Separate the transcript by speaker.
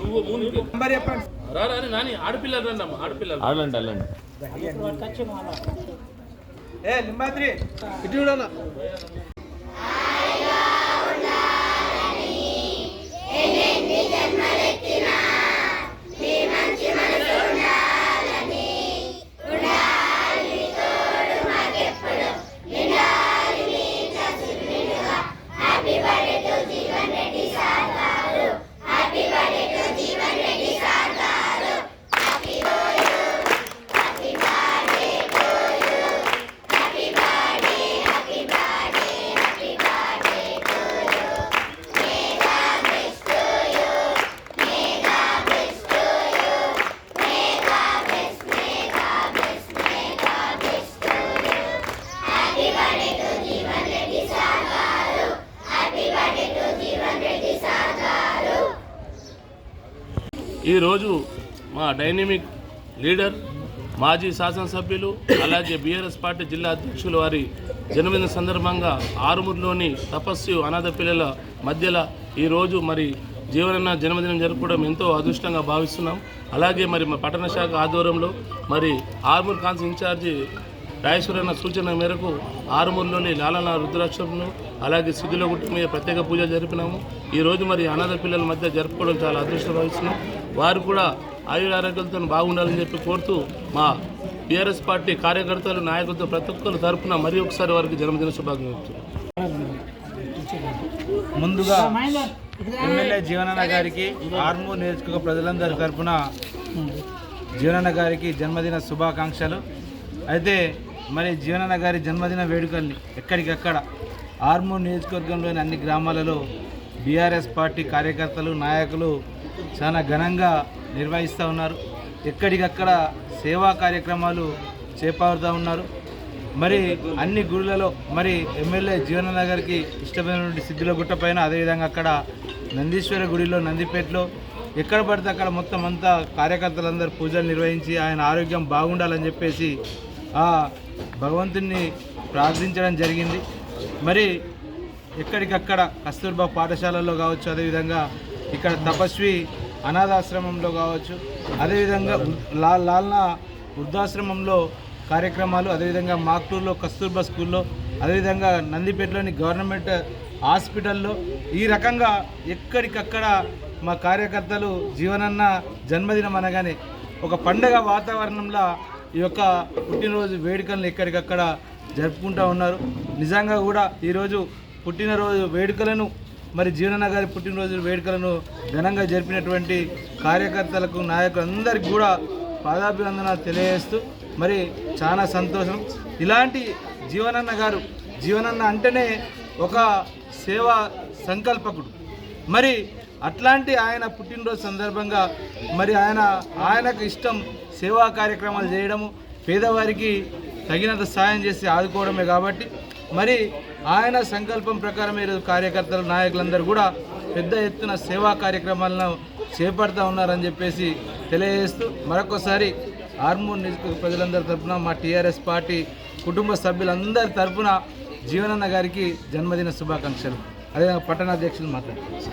Speaker 1: నువ్వు ముందుకు
Speaker 2: నంబర్ చెప్పండి
Speaker 1: రా రా నాని ఆడపిల్లలు. రండి అమ్మ ఆడపిల్లలు.
Speaker 3: అల్లండి అల్లండి
Speaker 2: ఏ లింబాద్రి ఇటు చూడన్నా.
Speaker 1: ఈరోజు మా డైనమిక్ లీడర్ మాజీ శాసనసభ్యులు అలాగే బీఆర్ఎస్ పార్టీ జిల్లా అధ్యక్షులు వారి జన్మదిన సందర్భంగా ఆరుమూరులోని తపస్సు అనాథ పిల్లల మధ్యలో ఈరోజు మరి జీవనన్న జన్మదినం జరుపుకోవడం ఎంతో అదృష్టంగా భావిస్తున్నాం. అలాగే మరి మా పట్టణ శాఖ ఆధ్వర్యంలో మరి ఆరుమూర్ కాన్స్ ఇన్ఛార్జి రాజేశ్వరన్న సూచన మేరకు ఆరుమూరులోని లాలన రుద్రాక్షను అలాగే సిద్ధిలో గుట్ట మీద ప్రత్యేక పూజ జరిపినాము. ఈరోజు మరి అనాథ పిల్లల మధ్య జరుపుకోవడం చాలా అదృష్టం భావిస్తున్నాం. వారు కూడా ఆయుర బాగుండాలని చెప్పి కోరుతూ మా బీఆర్ఎస్ పార్టీ కార్యకర్తలు నాయకులతో ప్రతి ఒక్కరు తరపున మరి ఒకసారి వారికి జన్మదిన శుభాకాంక్షలు
Speaker 2: ముందుగా ఎమ్మెల్యే జీవనన్న గారికి ఆర్మూర్ నియోజకవర్గ ప్రజలందరి తరపున జీవనన్న గారికి జన్మదిన శుభాకాంక్షలు. అయితే మరి జీవనన్న గారి జన్మదిన వేడుకల్ని ఎక్కడికక్కడ ఆర్మూర్ నియోజకవర్గంలోని అన్ని గ్రామాలలో బీఆర్ఎస్ పార్టీ కార్యకర్తలు నాయకులు చాలా ఘనంగా నిర్వహిస్తూ ఉన్నారు. ఎక్కడికక్కడ సేవా కార్యక్రమాలు చేపడుతూ ఉన్నారు. మరి అన్ని గుడులలో మరి ఎమ్మెల్యే జీవన నగర్కి ఇష్టమైనటువంటి సిద్ధుల గుట్ట పైన అదేవిధంగా అక్కడ నందీశ్వర గుడిలో నందిపేటలో ఎక్కడ పడితే అక్కడ మొత్తం అంతా కార్యకర్తలందరూ పూజలు నిర్వహించి ఆయన ఆరోగ్యం బాగుండాలని చెప్పేసి ఆ భగవంతుణ్ణి ప్రార్థించడం జరిగింది. మరి ఎక్కడికక్కడ కస్తూర్బా పాఠశాలలో కావచ్చు అదేవిధంగా ఇక్కడ తపస్వి అనాథాశ్రమంలో కావచ్చు. అదేవిధంగా లా లాల్నా వృద్ధాశ్రమంలో కార్యక్రమాలు అదేవిధంగా మాక్టూర్లో కస్తూర్బా స్కూల్లో అదేవిధంగా నందిపేటలోని గవర్నమెంట్ హాస్పిటల్లో ఈ రకంగా ఎక్కడికక్కడ మా కార్యకర్తలు జీవనన్న జన్మదినం అనగానే ఒక పండగ వాతావరణంలో ఈ యొక్క పుట్టినరోజు వేడుకలను ఎక్కడికక్కడ జరుపుకుంటూ ఉన్నారు. నిజంగా కూడా ఈరోజు పుట్టినరోజు వేడుకలను మరి జీవనన్న గారి పుట్టినరోజు వేడుకలను ఘనంగా జరిపినటువంటి కార్యకర్తలకు నాయకులందరికీ కూడా పాదాభివందనాలు తెలియజేస్తూ మరి చాలా సంతోషం. ఇలాంటి జీవనన్న గారు జీవనన్న అంటేనే ఒక సేవా సంకల్పకుడు. మరి అట్లాంటి ఆయన పుట్టినరోజు సందర్భంగా మరి ఆయన ఆయనకు ఇష్టం సేవా కార్యక్రమాలు చేయడము పేదవారికి తగినంత సాయం చేసి ఆదుకోవడమే కాబట్టి మరి ఆయన సంకల్పం ప్రకారం ఈరోజు కార్యకర్తలు నాయకులందరూ కూడా పెద్ద ఎత్తున సేవా కార్యక్రమాలను చేపడతా ఉన్నారని చెప్పేసి తెలియజేస్తూ మరొకసారి ఆర్మూర్ నియోజకవర్గ ప్రజలందరి తరపున మా టీఆర్ఎస్ పార్టీ కుటుంబ సభ్యులందరి తరఫున జీవనన్న గారికి జన్మదిన శుభాకాంక్షలు. అదే పట్టణాధ్యక్షులు మాట్లాడుతున్నారు.